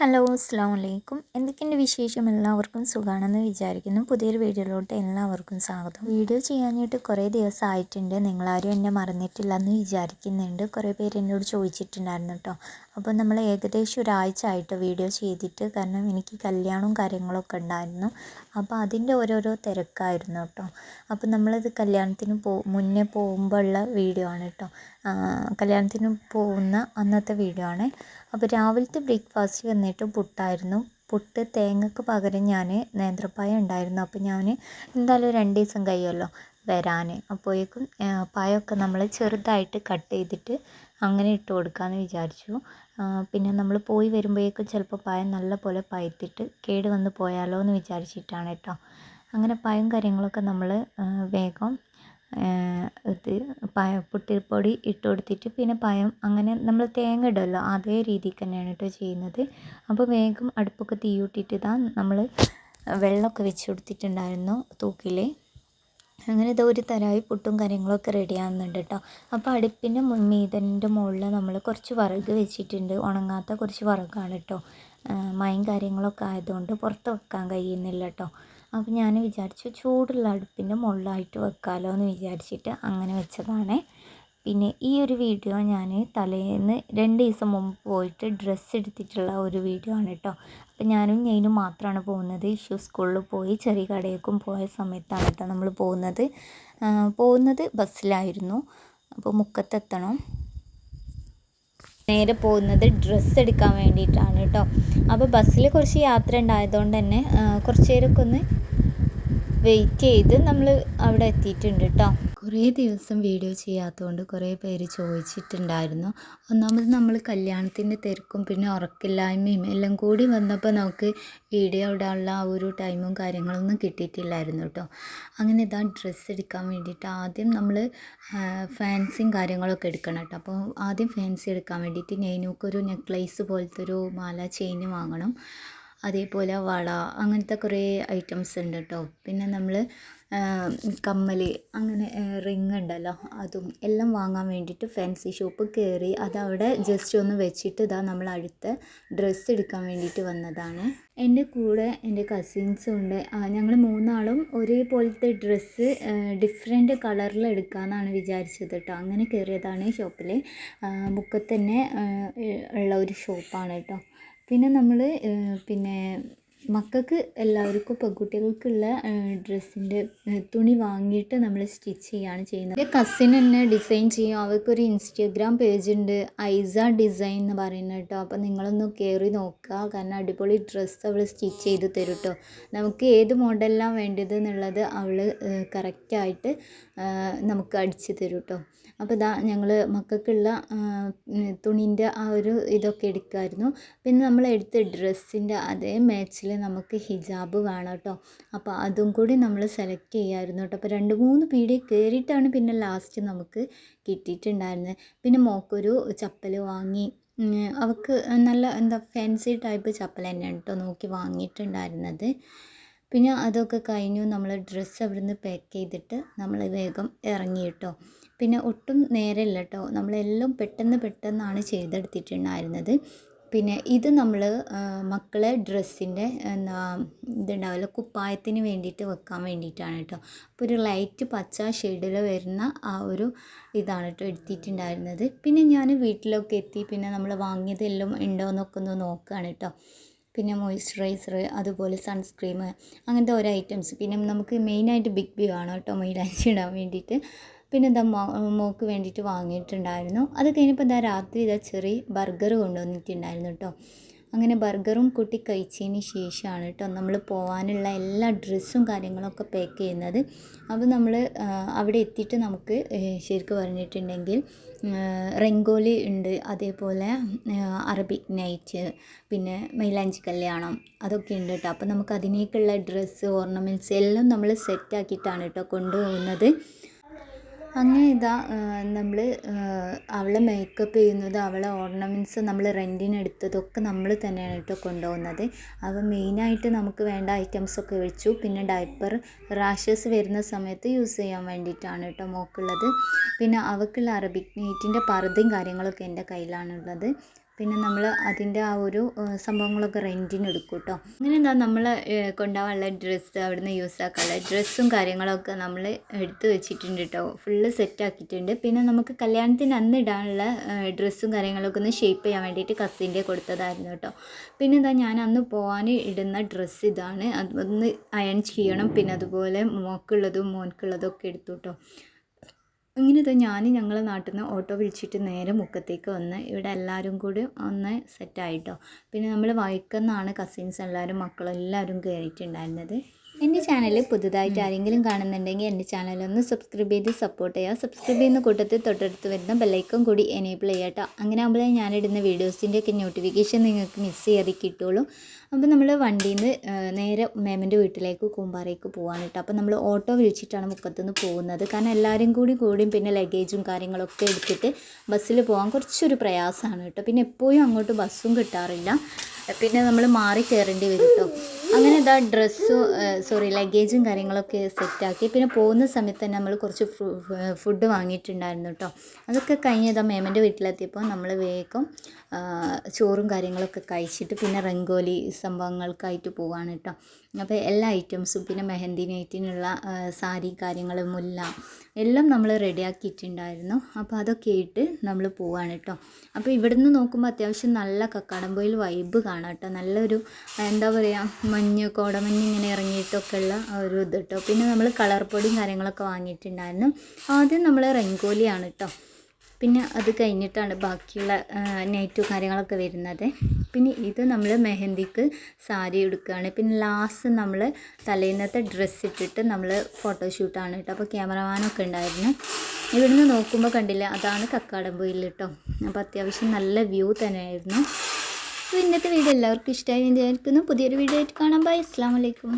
Hello അസ്സാം വലൈക്കും എന്തൊക്കെയുണ്ട് വിശേഷം? എല്ലാവർക്കും സുഖമാണെന്ന് വിചാരിക്കുന്നു. പുതിയൊരു വീഡിയോയിലോട്ട് എല്ലാവർക്കും സ്വാഗതം. വീഡിയോ ചെയ്യാനായിട്ട് കുറേ ദിവസമായിട്ടുണ്ട്. നിങ്ങളാരും എന്നെ മറന്നിട്ടില്ല എന്ന് വിചാരിക്കുന്നുണ്ട്. കുറേ പേര് എന്നോട് ചോദിച്ചിട്ടുണ്ടായിരുന്നു കേട്ടോ. അപ്പോൾ നമ്മൾ ഏകദേശം ഒരാഴ്ച ആയിട്ട് വീഡിയോ ചെയ്തിട്ട് കാരണം എനിക്ക് കല്യാണവും കാര്യങ്ങളൊക്കെ ഉണ്ടായിരുന്നു. അപ്പോൾ അതിന്റെ ഓരോരോ തിരക്കായിരുന്നു കേട്ടോ. അപ്പോൾ നമ്മളത് കല്യാണത്തിന് പോ മുന്നേ പോകുമ്പോൾ ഉള്ള വീഡിയോ ആണ് കേട്ടോ. കല്യാണത്തിന് പോകുന്ന അന്നത്തെ വീഡിയോ ആണ്. അപ്പോൾ രാവിലത്തെ ബ്രേക്ക്ഫാസ്റ്റ് വന്നിട്ട് പുട്ടായിരുന്നു. പുട്ട് തേങ്ങക്ക് പകരം ഞാൻ നേന്ത്രപ്പായ ഉണ്ടായിരുന്നു. അപ്പോൾ ഞാൻ എന്തായാലും രണ്ട് ദിവസം കഴിയുമല്ലോ വരാൻ. അപ്പോഴേക്കും പായൊക്കെ നമ്മൾ ചെറുതായിട്ട് കട്ട് ചെയ്തിട്ട് അങ്ങനെ ഇട്ട് കൊടുക്കാമെന്ന് വിചാരിച്ചു. പിന്നെ നമ്മൾ പോയി വരുമ്പോഴേക്കും ചിലപ്പോൾ പഴം നല്ല പോലെ പഴുത്തിട്ട് കേട് വന്ന് പോയാലോ എന്ന് വിചാരിച്ചിട്ടാണ് കേട്ടോ അങ്ങനെ പഴം കാര്യങ്ങളൊക്കെ നമ്മൾ വേഗം ഇത് പഴം പുട്ടിപ്പൊടി ഇട്ട് കൊടുത്തിട്ട് പിന്നെ പഴം അങ്ങനെ നമ്മൾ തേങ്ങ ഇടുമല്ലോ അതേ രീതിക്ക് തന്നെയാണ് കേട്ടോ ചെയ്യുന്നത്. അപ്പോൾ വേഗം അടുപ്പൊക്കെ തീ കൂട്ടിയിട്ട് ഇതാ നമ്മൾ വെള്ളമൊക്കെ വെച്ച് കൊടുത്തിട്ടുണ്ടായിരുന്നു തൂക്കിൽ അങ്ങനെ ഇത് ഒരു തരായി പുട്ടും കാര്യങ്ങളൊക്കെ റെഡി ആവുന്നുണ്ട് കേട്ടോ അപ്പോൾ അടുപ്പിന്റെ മീതന്റെ മുകളിൽ നമ്മൾ കുറച്ച് വറക് വെച്ചിട്ടുണ്ട്. ഉണങ്ങാത്ത കുറച്ച് വറകാണ് കേട്ടോ മയം കാര്യങ്ങളൊക്കെ ആയതുകൊണ്ട് പുറത്ത് വെക്കാൻ കഴിയുന്നില്ല കേട്ടോ അപ്പോൾ ഞാൻ വിചാരിച്ചു ചൂടുള്ള അടുപ്പിന്റെ മുകളിലായിട്ട് വെക്കാമല്ലോ എന്ന് വിചാരിച്ചിട്ട് അങ്ങനെ വെച്ചതാണ്. പിന്നെ ഈ ഒരു വീഡിയോ ഞാൻ തലേന്ന് രണ്ട് ദിവസം മുമ്പ് പോയിട്ട് ഡ്രസ്സ് എടുത്തിട്ടുള്ള ഒരു വീഡിയോ ആണ് കേട്ടോ അപ്പോൾ ഞാനും ഞാനും മാത്രമാണ് പോകുന്നത്. ഇഷ്യൂ സ്കൂളിൽ പോയി ചെറിയ കടയേക്കും പോയ സമയത്താണ് കേട്ടോ നമ്മൾ പോകുന്നത്. പോകുന്നത് ബസ്സിലായിരുന്നു അപ്പോൾ മുക്കത്തെത്തണം. നേരെ പോകുന്നത് ഡ്രസ്സ് എടുക്കാൻ വേണ്ടിയിട്ടാണ് കേട്ടോ അപ്പോൾ ബസ്സിൽ കുറച്ച് യാത്ര ഉണ്ടായതുകൊണ്ട് തന്നെ കുറച്ച് നേരമൊക്കെ ഒന്ന് വെയിറ്റ് ചെയ്ത് നമ്മൾ അവിടെ എത്തിയിട്ടുണ്ട് കേട്ടോ കുറേ ദിവസം വീഡിയോ ചെയ്യാത്തതുകൊണ്ട് കുറേ പേര് ചോദിച്ചിട്ടുണ്ടായിരുന്നു. ഒന്നാമത് നമ്മൾ കല്യാണത്തിന്റെ തിരക്കും പിന്നെ ഉറക്കില്ലായ്മയും എല്ലാം കൂടി വന്നപ്പോൾ നമുക്ക് വീഡിയോ ഇടാനുള്ള ആ ഒരു ടൈമും കാര്യങ്ങളൊന്നും കിട്ടിയിട്ടില്ലായിരുന്നു കേട്ടോ. അങ്ങനെ ഇതാ ഡ്രസ്സ് എടുക്കാൻ വേണ്ടിയിട്ട് ആദ്യം നമ്മൾ ഫാൻസിയും കാര്യങ്ങളൊക്കെ എടുക്കണം കേട്ടോ. അപ്പോൾ ആദ്യം ഫാൻസി എടുക്കാൻ വേണ്ടിയിട്ട് നെയ്നൂക്കൊരു നെക്ലേസ് പോലത്തെ ഒരു മാല ചെയിൻ വാങ്ങണം. അതേപോലെ വള അങ്ങനത്തെ കുറേ ഐറ്റംസ് ഉണ്ട് കേട്ടോ പിന്നെ നമ്മൾ കമ്മൽ അങ്ങനെ റിങ് ഉണ്ടല്ലോ. അതും എല്ലാം വാങ്ങാൻ വേണ്ടിയിട്ട് ഫാൻസി ഷോപ്പ് കയറി അതവിടെ ജസ്റ്റ് ഒന്ന് വെച്ചിട്ട് ഇതാ നമ്മൾ അടുത്ത ഡ്രസ്സ് എടുക്കാൻ വേണ്ടിയിട്ട് വന്നതാണ്. എന്റെ കൂടെ എന്റെ കസിൻസും ഉണ്ട്. ഞങ്ങൾ മൂന്നാളും ഒരേപോലത്തെ ഡ്രസ്സ് ഡിഫറെന്റ് കളറിൽ എടുക്കാമെന്നാണ് വിചാരിച്ചത് കേട്ടോ അങ്ങനെ കയറിയതാണ് ഷോപ്പിൽ മുക്കത്തന്നെ ഉള്ള ഒരു ഷോപ്പാണ് കേട്ടോ പിന്നെ നമ്മൾ പിന്നെ മക്കൾക്ക് എല്ലാവർക്കും പെൺകുട്ടികൾക്കുള്ള ഡ്രസ്സിന്റെ തുണി വാങ്ങിയിട്ട് നമ്മൾ സ്റ്റിച്ച് ചെയ്യുകയാണ് ചെയ്യുന്നത്. എന്റെ കസിൻ തന്നെ ഡിസൈൻ ചെയ്യും. അവർക്കൊരു ഇൻസ്റ്റഗ്രാം പേജ് ഉണ്ട്. ഐസ ഡിസൈൻ എന്ന് പറയുന്നത് കേട്ടോ. അപ്പോൾ നിങ്ങളൊന്ന് കയറി നോക്കുക. കാരണം അടിപൊളി ഡ്രസ്സ് അവൾ സ്റ്റിച്ച് ചെയ്ത് തരും കേട്ടോ നമുക്ക് ഏത് മോഡലാണ് വേണ്ടത് എന്നുള്ളത് അവൾ കറക്റ്റായിട്ട് നമുക്ക് അടിച്ച് തരും കേട്ടോ അപ്പോൾ ഇതാ ഞങ്ങൾ മക്കൾക്കുള്ള തുണീന്റെ ആ ഒരു ഇതൊക്കെ എടുക്കുമായിരുന്നു പിന്നെ നമ്മൾ എടുത്ത ഡ്രസ്സിന്റെ അതേ മാച്ചിൽ നമുക്ക് ഹിജാബ് വേണം കേട്ടോ. അപ്പോൾ അതും കൂടി നമ്മൾ സെലക്ട് ചെയ്യാമായിരുന്നു കേട്ടോ. അപ്പോൾ രണ്ട് മൂന്ന് പീടി കയറിയിട്ടാണ് പിന്നെ ലാസ്റ്റ് നമുക്ക് കിട്ടിയിട്ടുണ്ടായിരുന്നത് പിന്നെ മോക്കൊരു ചപ്പൽ വാങ്ങി അവൾക്ക് നല്ല എന്താ ഫാൻസി ടൈപ്പ് ചപ്പൽ തന്നെയാണ് കേട്ടോ നോക്കി വാങ്ങിയിട്ടുണ്ടായിരുന്നത്. പിന്നെ അതൊക്കെ കഴിഞ്ഞു നമ്മൾ ഡ്രസ്സ് അവിടുന്ന് പാക്ക് ചെയ്തിട്ട് നമ്മൾ വേഗം ഇറങ്ങി കേട്ടോ. പിന്നെ ഒട്ടും നേരമില്ല കേട്ടോ നമ്മളെല്ലാം പെട്ടെന്ന് പെട്ടെന്നാണ് ചെയ്തെടുത്തിട്ടുണ്ടായിരുന്നത്. പിന്നെ ഇത് നമ്മൾ മക്കളെ ഡ്രസ്സിന്റെ എന്താ ഇതുണ്ടാവില്ല കുപ്പായത്തിന് വേണ്ടിയിട്ട് വെക്കാൻ വേണ്ടിയിട്ടാണ് കേട്ടോ. അപ്പോൾ ഒരു ലൈറ്റ് പച്ച ഷെയ്ഡിൽ വരുന്ന ആ ഒരു ഇതാണ് കേട്ടോ എടുത്തിട്ടുണ്ടായിരുന്നത്. പിന്നെ ഞാൻ വീട്ടിലൊക്കെ എത്തി പിന്നെ നമ്മൾ വാങ്ങിയതെല്ലാം ഉണ്ടോ എന്നൊക്കെ ഒന്ന് നോക്കുകയാണ് കേട്ടോ. പിന്നെ മോയ്സ്ചറൈസർ അതുപോലെ സൺസ്ക്രീം അങ്ങനത്തെ ഓരോ ഐറ്റംസ് പിന്നെ നമുക്ക് മെയിനായിട്ട് ബിഗ് ബി ആണ് കേട്ടോ മൈലാഞ്ചി ഇടാൻ വേണ്ടിയിട്ട്. പിന്നെ എന്താ മോക്ക് വേണ്ടിയിട്ട് വാങ്ങിയിട്ടുണ്ടായിരുന്നു. അത് കഴിഞ്ഞപ്പോൾ എന്താ രാത്രി ഇതാ ചെറിയ ബർഗർ കൊണ്ടുവന്നിട്ടുണ്ടായിരുന്നു കേട്ടോ അങ്ങനെ ബർഗറും കൂട്ടി കഴിച്ചതിന് ശേഷമാണ് കേട്ടോ നമ്മൾ പോകാനുള്ള എല്ലാ ഡ്രസ്സും കാര്യങ്ങളൊക്കെ പാക്ക് ചെയ്യുന്നത്. അപ്പോൾ നമ്മൾ അവിടെ എത്തിയിട്ട് നമുക്ക് ശരിക്കും പറഞ്ഞിട്ടുണ്ടെങ്കിൽ റെങ്കോലി ഉണ്ട് അതേപോലെ അറബിക് നൈറ്റ് പിന്നെ മൈലാഞ്ചി കല്യാണം അതൊക്കെ ഉണ്ട് കേട്ടോ അപ്പോൾ നമുക്ക് അതിനേക്കുള്ള ഡ്രസ്സ് ഓർണമെന്റ്സ് എല്ലാം നമ്മൾ സെറ്റാക്കിയിട്ടാണ് കേട്ടോ കൊണ്ടുപോകുന്നത്. അങ്ങനെ ഇതാ നമ്മൾ അവളെ മേക്കപ്പ് ചെയ്യുന്നത് അവളെ ഓർണമെന്റ്സ് നമ്മൾ റെന്റിന് എടുത്തതൊക്കെ നമ്മൾ തന്നെയാണ് കേട്ടോ കൊണ്ടുപോകുന്നത്. അപ്പം മെയിനായിട്ട് നമുക്ക് വേണ്ട ഐറ്റംസൊക്കെ വെച്ചു പിന്നെ ഡയപ്പർ റാഷസ് വരുന്ന സമയത്ത് യൂസ് ചെയ്യാൻ വേണ്ടിയിട്ടാണ് കേട്ടോ മോക്കുള്ളത്. പിന്നെ അവൾക്കുള്ള അറബിക് നെയ്റ്റിന്റെ പർദ്ദയും കാര്യങ്ങളൊക്കെ എന്റെ കയ്യിലാണുള്ളത്. പിന്നെ നമ്മൾ അതിന്റെ ആ ഒരു സംഭവങ്ങളൊക്കെ റെന്റിന് എടുക്കും കേട്ടോ അങ്ങനെ എന്താ നമ്മൾ കൊണ്ടുപോകാനുള്ള ഡ്രസ്സ് അവിടുന്ന് യൂസ് ആക്കാനുള്ള ഡ്രസ്സും കാര്യങ്ങളൊക്കെ നമ്മൾ എടുത്ത് വെച്ചിട്ടുണ്ട് കേട്ടോ ഫുള്ള് സെറ്റ് ആക്കിയിട്ടുണ്ട്. പിന്നെ നമുക്ക് കല്യാണത്തിന് അന്ന് ഇടാനുള്ള ഡ്രസ്സും കാര്യങ്ങളൊക്കെ ഒന്ന് ഷേപ്പ് ചെയ്യാൻ വേണ്ടിയിട്ട് കസിന്റെ കൊടുത്തതായിരുന്നു കേട്ടോ. പിന്നെ എന്താ ഞാൻ അന്ന് പോകാൻ ഇടുന്ന ഡ്രസ്സ് ഇതാണ്. അതൊന്ന് അയൺ ചെയ്യണം. പിന്നെ അതുപോലെ മോക്കുള്ളതും മോൻക്കുള്ളതും ഒക്കെ എടുത്തു കേട്ടോ. അങ്ങനെ ഇതാ ഞാൻ ഞങ്ങളെ നാട്ടിൽ നിന്ന് ഓട്ടോ വിളിച്ചിട്ട് നേരെ മുക്കത്തേക്ക് വന്ന് ഇവിടെ എല്ലാവരും കൂടി ഒന്ന് സെറ്റായിട്ടോ പിന്നെ നമ്മൾ വൈക്കന്നാണ് കസിൻസ് എല്ലാവരും മക്കളെല്ലാവരും കയറിയിട്ടുണ്ടായിരുന്നത് എന്റെ ചാനൽ പുതുതായിട്ട് ആരെങ്കിലും കാണുന്നുണ്ടെങ്കിൽ എന്റെ ചാനൽ ഒന്ന് സബ്സ്ക്രൈബ് ചെയ്ത് സപ്പോർട്ട് ചെയ്യുക. സബ്സ്ക്രൈബ് ചെയ്യുന്ന കൂട്ടത്തിൽ തൊട്ടടുത്ത് വരുന്ന ബെല്ലൈക്കൺ കൂടി എനേബിൾ ചെയ്യാട്ടോ അങ്ങനെ ആകുമ്പോഴേ ഞാനിടുന്ന വീഡിയോസിന്റെ ഒക്കെ നോട്ടിഫിക്കേഷൻ നിങ്ങൾക്ക് മിസ് ചെയ്യാതെ കിട്ടുള്ളൂ. അപ്പോൾ നമ്മൾ വണ്ടിയിൽ നിന്ന് നേരെ മേമന്റെ വീട്ടിലേക്ക് കൂമ്പാറയ്ക്ക് പോകാൻ കേട്ടോ അപ്പോൾ നമ്മൾ ഓട്ടോ വിളിച്ചിട്ടാണ് മുക്കത്തുനിന്ന് പോകുന്നത്. കാരണം എല്ലാവരും കൂടി കൂടിയും പിന്നെ ലഗേജും കാര്യങ്ങളൊക്കെ എടുത്തിട്ട് ബസ്സിൽ പോകാൻ കുറച്ചൊരു പ്രയാസമാണ് കേട്ടോ പിന്നെ എപ്പോഴും അങ്ങോട്ട് ബസ്സും കിട്ടാറില്ല. പിന്നെ നമ്മൾ മാറി കയറേണ്ടി വരും കേട്ടോ അങ്ങനെ ഇതാ ഡ്രസ്സും സോറി ലഗേജും കാര്യങ്ങളൊക്കെ സെറ്റാക്കി. പിന്നെ പോകുന്ന സമയത്ത് തന്നെ നമ്മൾ കുറച്ച് ഫുഡ് വാങ്ങിയിട്ടുണ്ടായിരുന്നു കേട്ടോ അതൊക്കെ കഴിഞ്ഞ് ഇതാ മേമന്റെ വീട്ടിലെത്തിയപ്പോൾ നമ്മൾ വേഗം ചോറും കാര്യങ്ങളൊക്കെ കഴിച്ചിട്ട് പിന്നെ റംഗോലി സംഭവങ്ങൾക്കായിട്ട് പോവാണ് കേട്ടോ അപ്പോൾ എല്ലാ ഐറ്റംസും പിന്നെ മെഹന്തി നൈറ്റിനുള്ള സാരി കാര്യങ്ങൾ മുല്ല എല്ലാം നമ്മൾ റെഡിയാക്കിയിട്ടുണ്ടായിരുന്നു. അപ്പോൾ അതൊക്കെ ഇട്ട് നമ്മൾ പോവാണ് കേട്ടോ അപ്പോൾ ഇവിടുന്ന് നോക്കുമ്പോൾ അത്യാവശ്യം നല്ല കക്കാടംപോയിൽ വൈബ് കാണാം കേട്ടോ നല്ലൊരു എന്താ പറയുക മഞ്ഞ് കോടമഞ്ഞ് ഇങ്ങനെ ഇറങ്ങിയിട്ടൊക്കെ ഉള്ള ഒരു ഇത് കേട്ടോ പിന്നെ നമ്മൾ കളർ പൊടിയും കാര്യങ്ങളൊക്കെ വാങ്ങിയിട്ടുണ്ടായിരുന്നു. ആദ്യം നമ്മൾ റംഗോലിയാണ് കേട്ടോ പിന്നെ അത് കഴിഞ്ഞിട്ടാണ് ബാക്കിയുള്ള നൈറ്റും കാര്യങ്ങളൊക്കെ വരുന്നത്. പിന്നെ ഇത് നമ്മൾ മെഹന്തിക്ക് സാരി എടുക്കുകയാണ്. പിന്നെ ലാസ്റ്റ് നമ്മൾ തലേന്നത്തെ ഡ്രസ്സ് ഇട്ടിട്ട് നമ്മൾ ഫോട്ടോഷൂട്ടാണ് കേട്ടോ. അപ്പോൾ ക്യാമറമാനൊക്കെ ഉണ്ടായിരുന്നു. ഇവിടുന്ന് നോക്കുമ്പോൾ കണ്ടില്ല അതാണ് കക്കാടംപൊയിൽ കേട്ടോ. അപ്പോൾ അത്യാവശ്യം നല്ല വ്യൂ തന്നെയായിരുന്നു. അപ്പോൾ ഇന്നത്തെ വീഡിയോ എല്ലാവർക്കും ഇഷ്ടമായി വിചാരിക്കുന്നു. പുതിയൊരു വീഡിയോ ആയിട്ട് കാണാം. ബൈ അസ്സാം വലൈക്കും